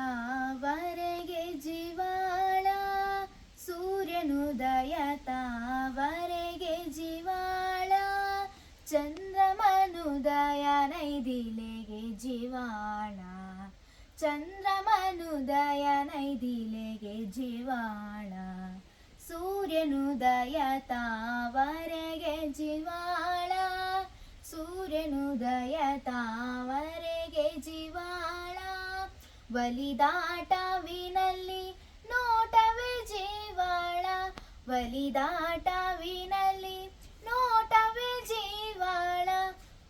ಉದಯತಾವರೆಗೆ ಜೀವಾಳ ಸೂರ್ಯನುದಯತಾವರೆಗೆ ಜೀವಾಳ ಚಂದ್ರಮನುದಯ ನೈದಿಲೆಗೆ ಜೀವಾಳ ಚಂದ್ರಮನುದಯ ನೈದಿಲೆಗೆ ಜೀವಾಳ, ಸೂರ್ಯನು ದಯತಾವರೆಗೆ ಜೀವಾಳ, ಸೂರ್ಯನು ದಯತಾವರೆಗೆ ಜೀವಾಳ. ಬಲಿದಾಟವಿನಲ್ಲಿ ನೋಟವೇ ಜೀವಾಳ. ಬಲಿದಾಟವಿನಲ್ಲಿ ನೋಟವೇ ಜೀವಾಳ.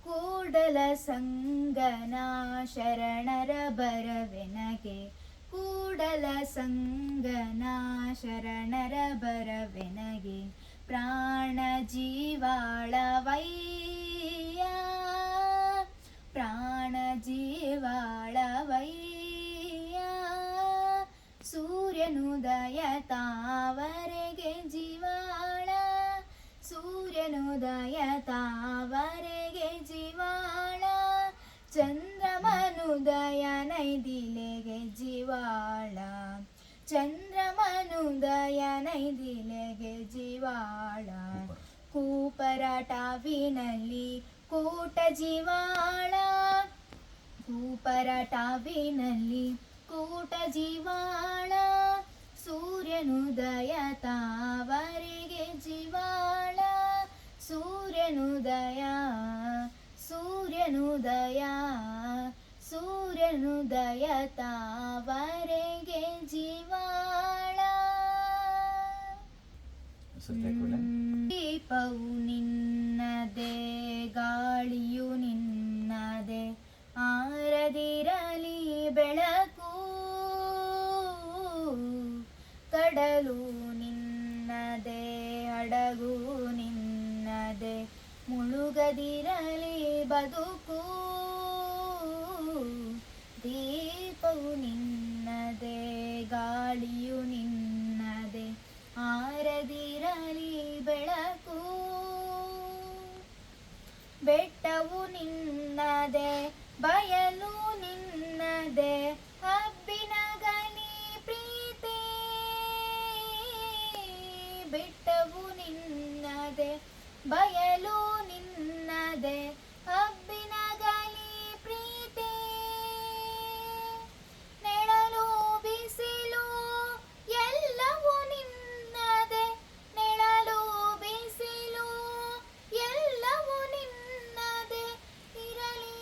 ಕೂಡಲ ಸಂಗನ ಶರಣರ ಬರವೆನಗೆ. ಕೂಡಲ ಸಂಗನ ಶರಣರ ಬರವೆನಗೆ. ಪ್ರಾಣ ಜೀವಾಳವಯ್ಯ. ಪ್ರಾಣ ಸೂರ್ಯನುದಯ ತಾವರೆಗೆ ಜೀವಾಳ. ಸೂರ್ಯನುದಯ ತಾವರೆಗೆ ಜೀವಾಳ. ಚಂದ್ರಮನುದಯ ನೈದಿಲೆಗೆ ಜೀವಾಳ. ಚಂದ್ರಮನುದಯ ನೈದಿಲೆಗೆ ಜೀವಾಳ. ಕೂಪರಟಾವಿನಲ್ಲಿ ಕೂಟ ಜೀವಾಳ. ಕೂಪರಟಾವಿನಲ್ಲಿ ಕೂಟ ಜೀವಾಳ ಸೂರ್ಯನುದಯ ತಾವರಿಗೆ ಜೀವಾಳ. ಸೂರ್ಯನುದಯ ಸೂರ್ಯನುದಯ ಸೂರ್ಯನುದಯ ತಾವರೆಗೆ ಜೀವಾಳ. ದೀಪವು ಕಡಲು ನಿನ್ನದೆ ಹಡಗು ನಿನ್ನದೆ, ಮುಳುಗದಿರಲಿ ಬದುಕು. ದೀಪವು ನಿನ್ನದೆ, ಗಾಳಿಯು ನಿನ್ನದೆ, ಆರದಿರಲಿ ಬೆಳಕು. ಬೆಟ್ಟವು ನಿನ್ನದೆ ಬಯಲು ಬಯಲು ನಿನ್ನದೆ ಹಬ್ಬಿನಗಲಿ ಪ್ರೀತಿ. ನೆಳಲು ಬಿಸಿಲು ಎಲ್ಲವೂ ನಿನ್ನದೆ. ನೆಳಲು ಬಿಸಿಲು ಎಲ್ಲವೂ ನಿನ್ನದೆ. ಇರಲಿ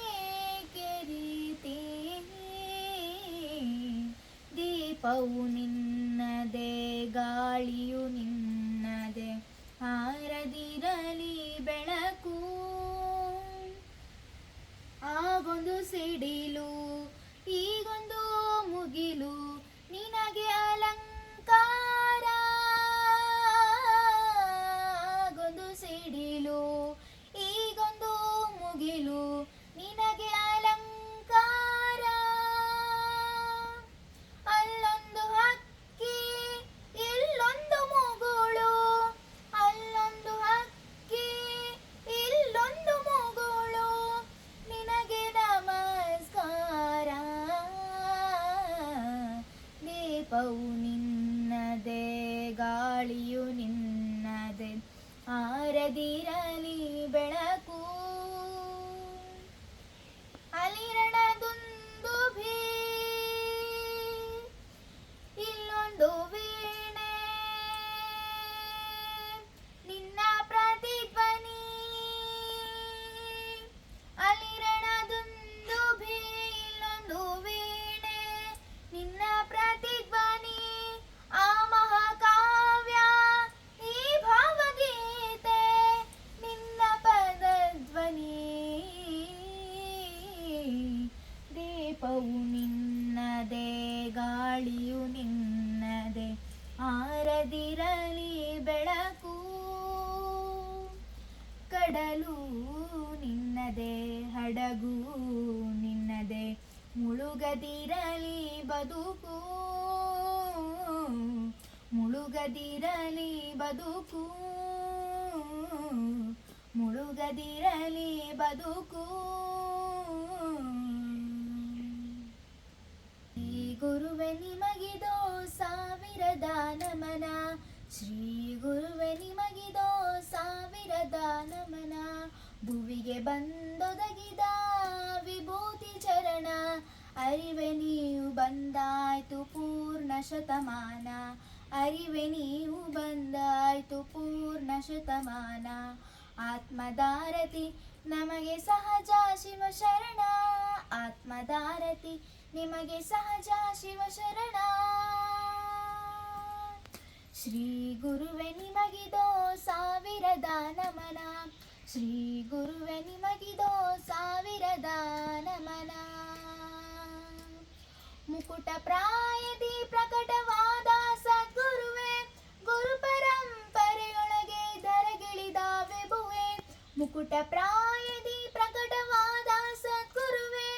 ರೀತಿ? ದೀಪವು ನಿನ್ನದೆ ದೀಪವು ನಿನ್ನದೆ ಗಾಳಿಯು ನಿನ್ನದೆ ಆರದಿರಲಿ ಮುಳುಗದಿರಲಿ ಬದುಕು. ಮುಳುಗದಿರಲಿ ಬದುಕು. ಮುಳುಗದಿರಲಿ ಬದುಕು. ಗುರುವೆ ನಿಮಗಿದೋ ಸಾವಿರದ ನಮನ. ಶ್ರೀ ಗುರುವೆ ನಿಮಗಿದೋ ಸಾವಿರದ ನಮನ. ಭುವಿಗೆ ಬಂದೊದಗಿದ ಅರಿವೆ ನೀವು ಬಂದಾಯ್ತು ಪೂರ್ಣ ಶತಮಾನ. ಅರಿವೆ ನೀವು ಬಂದಾಯ್ತು ಪೂರ್ಣ ಶತಮಾನ. ಆತ್ಮದಾರತಿ ನಮಗೆ ಸಹಜ ಶಿವ ಶರಣ. ಆತ್ಮದಾರತಿ ನಿಮಗೆ ಸಹಜ ಶಿವ ಶರಣ. ಶ್ರೀ ಗುರುವೆ ನಿಮಗಿದೋ ಸಾವಿರದ ನಮನ. ಶ್ರೀ ಗುರುವೆ ನಿಮಗಿದೋ ಸಾವಿರದ ನಮನ. ಮುಕುಟ ಪ್ರಾಯದಿ ಪ್ರಕಟವಾದ ಸದ್ಗುರುವೆ, ಗುರು ಪರಂಪರೆಯೊಳಗೆ ಧರಗಿಳಿದ ವಿಭುವೆ, ಮುಕುಟ ಪ್ರಾಯದಿ ಪ್ರಕಟವಾದ ಸದ್ಗುರುವೆ,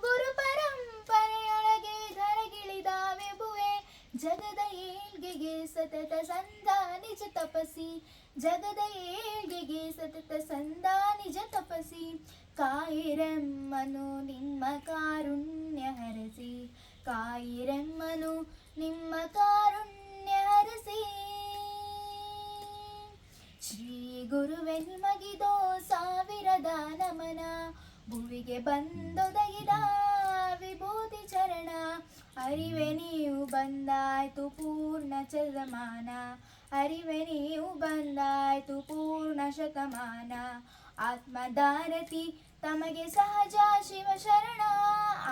ಗುರು ಪರಂಪರೆಯೊಳಗೆ ಧರಗಿಳಿದ ವಿಭುವೆ, ಜಗದ ಏಳ್ಗೆಗೆ ಸತತ ಸಂದ ನಿಜ ತಪಸಿ, ಜಗದ ಏಳ್ಗೆಗೆ ಸತತ ಸಂದ ನಿಜ ತಪಸಿ, ಕಾಯಿರಮ್ಮನು ನಿಮ್ಮ ಕಾರುಣ್ಯ ಕಾಯಿರೆಮ್ಮನು ನಿಮ್ಮ ಕಾರುಣ್ಯ ಹರಸಿ. ಶ್ರೀ ಗುರುವೆಲ್ಮಗಿದೋ ಸಾವಿರ ಸಾವಿರದ ನಮನ, ಭುವಿಗೆ ಬಂದೊದಗಿದ ವಿಭೂತಿ ಚರಣ. ಅರಿವೆ ನೀವು ಬಂದಾಯ್ತು ಪೂರ್ಣ ಶತಮಾನ ಅರಿವೆ ನೀವು ಬಂದಾಯ್ತು ಪೂರ್ಣ ಶತಮಾನ. ಆತ್ಮದಾರತಿ ತಮಗೆ ಸಹಜ ಶಿವ ಶರಣ.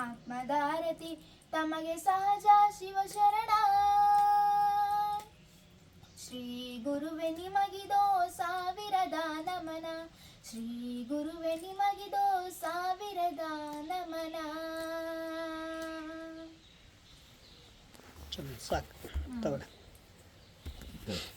ಆತ್ಮದಾರತಿ ತಮಗೆ ಸಹಜ ಶಿವ ಶರಣ. ಶ್ರೀ ಗುರುವೆ ನಿಮಗಿದೋ ಸಾವಿರದ ನಮನ. ಶ್ರೀ ಗುರುವೆ ನಿಮಗಿದೋ ಸಾವಿರದ ನಮನ. ಸಾಕು ತಗೊಳ್ಳಿ.